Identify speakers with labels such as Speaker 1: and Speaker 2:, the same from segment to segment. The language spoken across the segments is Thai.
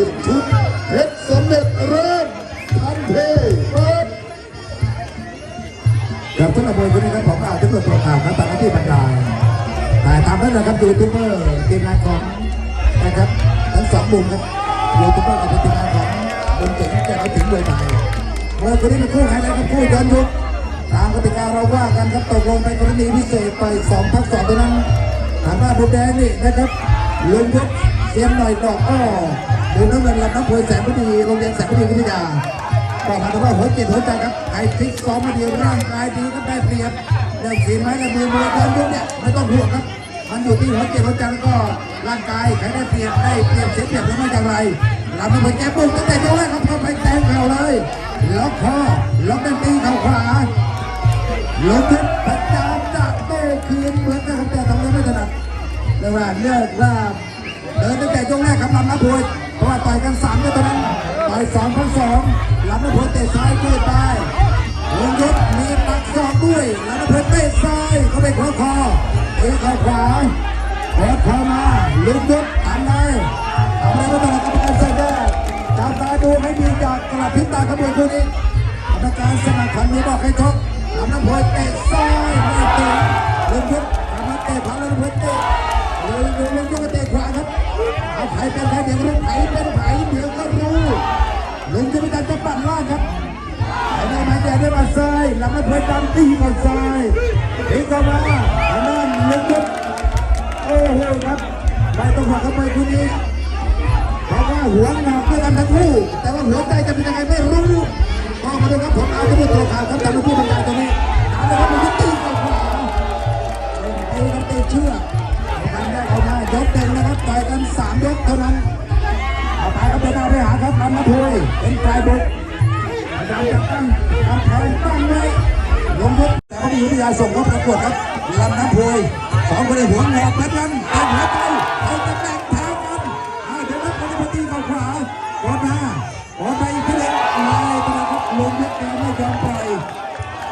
Speaker 1: ขึ้นชุดเพชรสมเด็จเริ่มทันเพเปิด
Speaker 2: ครับทุกคนวันนี้ครับผมเอาทุกตัวข่าวครับตามหน้าที่บรรยายแต่ตามนั้นนะครับยูทูบเบอร์ทีมงานของนะครับทั้งสองมุมครับยูทูบเบอร์กับทีมงานของบนถึงจะเอาถึงมวยไทยเมื่อคนนี้เป็นคู่ไฮไลท์ครับคู่ย้อนยุคตามกติกาเราว่ากันครับตกลงในกรณีพิเศษไปสองทักสองเท่านั้นทางด้านบุแดงนี่นะครับลงยุคเสียมหน่อยดอกอ้อ ดูน้ำเงินลำน้ำพวยแสงพอดีโรงเรียนแสงพอดีวิทยาก็หมายถึงว่าหัวจิตหัวใจครับใครฟิกซ้อมมาดีร่างกายดีก็ได้เปรียบเรื่องฝีไม้ลายมือมวยการยกเนี่ยไม่ต้องห่วงครับ มันอยู่ที่หัวจิตหัวใจแล้วก็ร่างกายใครได้เปรียบได้เปรียบเสียเปรียบหรือไม่อย่างไรเราไม่เหมือนแกปุ้งตั้งแต่ยกแรกครับเข้าไปแทงเข่าเลยล็อกคอล็อกดันตีเข่าขวาลงทุนพยายามจะโต้คืนเหมือนกันครับแต่ทำได้ไม่ถนัดเรียกว่าเลือกว่าเดินตั้งแต่ยกแรกครับลำน้ำพวยเพราะ ว่าต่อยกันสามก็ตอนนั้นต่อยสองพันสองลำน้ำพวยเตะซ้ายเตะไปลงยศมีปักศอกด้วยลำน้ำพวยเตะซ้ายเข้าไปขวาคอเตะข้าขวาขวามาลุกยศทำไงทำไงไม่ต้องกรรมการเสด็จจับตาดูให้ดีจากกระพริบตากระบวนคู่นี้กรรมการสนับสนุนบอกให้ชกลำน้ำพวยเตะซ้ายไม่เตะลงยศทำมาเตะขวาลำน้ำพวยเตะลงลงลงยศเตะ ไผ่เป็นไผ่เดี๋ยวรู้ไผ่เป็นไผ่เดี๋ยวก็รู้ลุงจะเป็นการจะปั่นล่างครับไอ้นี่มาแย่ด้มาซ้ายหลำน้ำเพลินดำตีก่อนซ้ายตีเข้ามาไอ้นั่นลุงยุบโอ้โหครับไม่ต้องหักเข้าไปคู่นี้เพราะว่าหัวหนักด้วยกันทั้งคู่แต่ว่าหัวใจจะเป็นยังไงไม่รู้ก็มาดูครับผมเอาที่พูดตัวข่าวครับแต่ไม่พูดบรรยายตรงนี้เอาเลยครับมันจะตีเข้าขวาตีกันตีเชือกเอ กันได้เอาได้ยกเต็มนะครับต่อยกันสามยกเท่านั้นเอาไปครับเดินหน้าไปหาครับลำน้ำพุยเป็นฝ่ายบุกอาจารย์จะตั้งกำแพงตั้งไว้ลงทุนแต่ก็มีวิทยาส่งเข้าประกวดครับลำน้ำพุยสองคนในหัวงอกเหมือนกันเป็นหัวใจเอาตำแหน่งแทงกันเอาเดี๋ยวรับคนที่ตีเข้าขวากดมาโดไปอีกทีเล็กไล่ตลอดครับลงยึดแกไม่ยอมปล่อย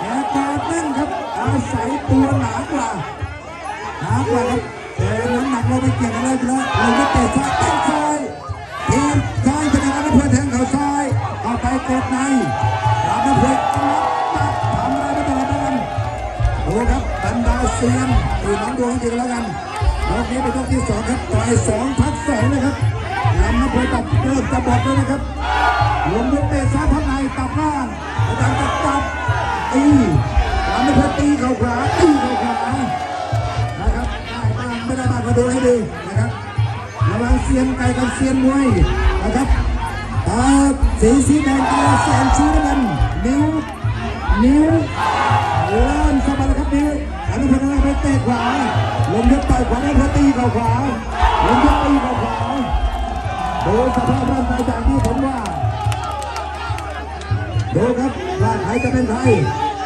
Speaker 2: แกปาดนั่นครับอาศัยตัวหนากว่าหากว่าครับ เราไม่เกี่ยวกันเลยแล้วเราก็เตะซ้ายเตะซ้ายทีมซ้ายชนะกันเพื่อแทงเขาซ้ายเอาไปกดในตามมาเพื่อตัดทำอะไรไม่ต้องระวังดูครับบรรดาเซียนตีน้องดวงจริงแล้วกันรอบนี้เป็นยกที่สองครับต่อยสองพักสองนะครับลำน้ำเพลตับเริ่มจะบอดเลยนะครับลงยกเตะซ้ายพักในตับล่างอาจารย์จะจับตีลำน้ำเพลตีเข่าขวาตีเข่าขวา มาดูให้ดีนะครับระวังเซียนไก่กับเซียนมวยนะครับตาสีสีแดงตาแสนชี้น้ำเงินนิ้วนิ้วเลื่อนสะบัดเลยครับนิ้วอนุพลอะไรไปเตะขวาลงยกต่อยขวาแล้วพอตีเข้าขวาลงยกตีเข้าขวาดูสภาพร่างกายจากที่ผมว่าดูครับว่าใครจะเป็นใคร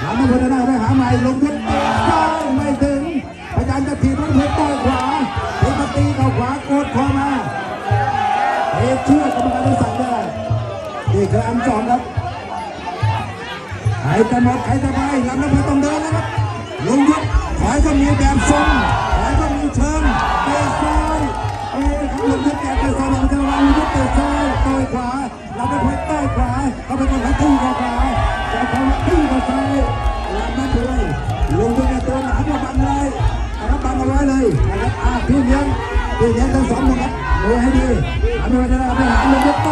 Speaker 2: หามาพัฒนาไปหาใหม่ลงทุน นี่คืออันสองครับใครจะหมดใครจะไปลำน้ำพชรต้องเดินแล้วครับลุงยุบขายก็มีแบบทรงขายก็มีเชิงเตะซ้ายโอ้ยครับลงยุบแกเตะซ้ายลงจะวางลงยุบเตะซ้ายต่อยขวาลำน้ำพชรต่อยขวาเขาเป็นคนให้ตีเข้าขวาแต่เขาตีมาซ้ายลำน้ำเลยลงด้วยตัวหนามาบังเลยนะครับบังเอาไว้เลยนะครับอ่าพี่เลี้ยงพี่เลี้ยงทั้งสองนะครับดูให้ดีอันนี้จะไปหาลงด้วยต้อยซ้าย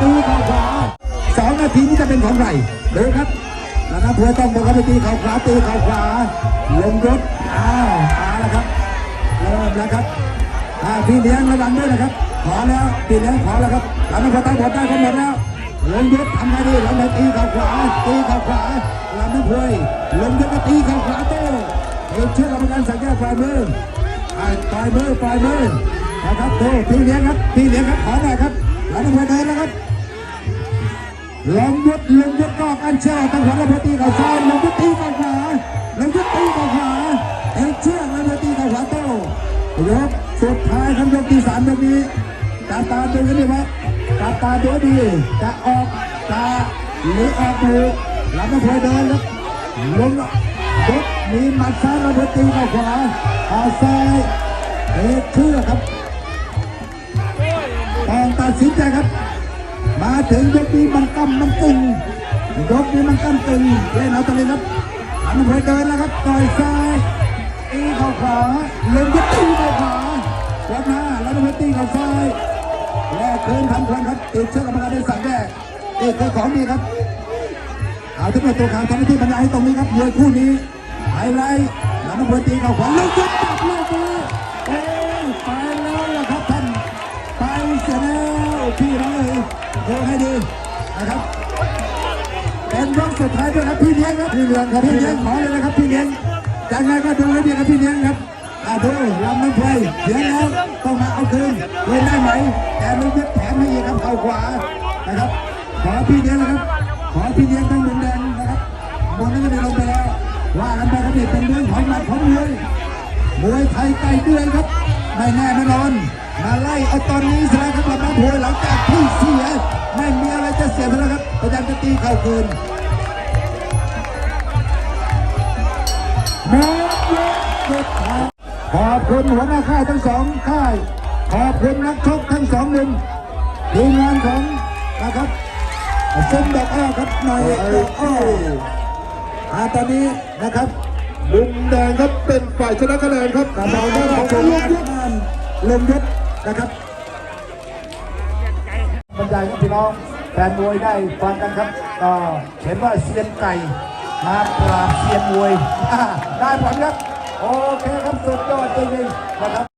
Speaker 2: ตีเข้าขวาสองนาทีนี้จะเป็นของใครเดูครับลำน้ำเพลต้องบอกว่าไปตีเข่าขวาตีเข่าขวาลงรถอ้าวมาแล้วครับเริ่มแล้วครับพี่เลี้ยงระวังด้วยนะครับ ขอแล้วพี่เลี้ยงขอแล้วครับหลังจากตั้งหมดได้ก็หมดแล้วลงยุทธทำไงดีลงไปตีเข่าขวาตีเข่าขวาลำน้ำพวยลงยุทธก็ตีเข่าขวาโต้เอวเชื่อกรรมการสังเกตฝ่ายมืออ่ายมือฝ่ายมือนะครับโต้พี่เลี้ยงครับพี่เลี้ยงครับขอหน่อยครับหลังน้ำพวยเดินแล้วครับ ลงยุทธลงยุทธก็กันเชื่อตั้งหัวลำพวตีเขาซ้ายลงยุทธตีเขาขวาลงยุทธตีเขาขวาเอวเชือกแลำพวตีเขาขวาโต้ยกสุดท้ายครับยกที่สามยกนี้จับตาดูกันดีไหมจับตาดูดีจะออกจะหรือออกมือลำน้ำพวยเดินครับลงยกมีหมัดซ้ายลำพวยตีเขาขวาขาซ้ายเอกเชื่อครับต้องตัดสินใจครับ มาถึงยกนี้มันกำมันตึงยกนี้มันกำตึงเล่นเอาตะเลยครับอันพยเดินแล้วครับต่อยซ้ายตีเข่าขวาเล่นก็ตีเข่าขวาแล้วหน้าแล้วมันตีเข่าซ้ายแลกคืนทำครั้งครับติดเชือกกรรมการได้สั่งแยกนี่คือของดีครับเอาที่เป็นตัวขาวทำหน้าที่บรรยายให้ตรงนี้ครับมวยคู่นี้ไฮไลท์แล้วมันตีเข่าขวาแล้วยกตัดลูก ด้วยครับพี่เลี้ยงครับพี่เลี้ยงครับพี่เลี้ยงขอเลยนะครับพี่เลี้ยงจากไงก็ดูให้ดีครับพี่เลี้ยงครับอ่าดูลำน้ำเพลยเสียงแล้วต้องมาเอาคืนเล่นได้ไหมแต่ลูกยึดแถมให้อีกครับเข่าขวานะครับ ขอพี่เลี้ยงนะครับ ขอพี่เลี้ยงทั้งมุมแดงนะครับบนนั้นก็ได้ลงไปแล้วว่ากันไปครับนี่เป็นเรื่องของมัดของมวยมวยไทยไก่เดือนครับไม่แน่ไม่นอนมาไล่เอาตอนนี้ซะแล้วครับลำน้ำโพยหลังจากที่เสียไม่มีอะไรจะเสียแล้วครับพยายามจะตีเข่าคืน หมดยกสุดท้ายขอบคุณหัวหน้าค่ายทั้งสองค่าย ขอบคุณนักชกทั้งสองมุมทีมงานของนะครับซุ้มดอกอ้อครับน่อยดอกอ้ออาตอนนี้นะครับ
Speaker 1: มุมแดงครับเป็นฝ่ายชนะคะแนนครับ
Speaker 2: กระบอกได้ของลงยุทธลงยุทธนะครับบรรยายพี่น้องแฟนมวยได้ฟังกันครับก็เห็นว่าเซียนไก่ มาปราบเซียนมวยอ่าได้ผลครับ โอเคครับสุดยอดจริงๆนะครับ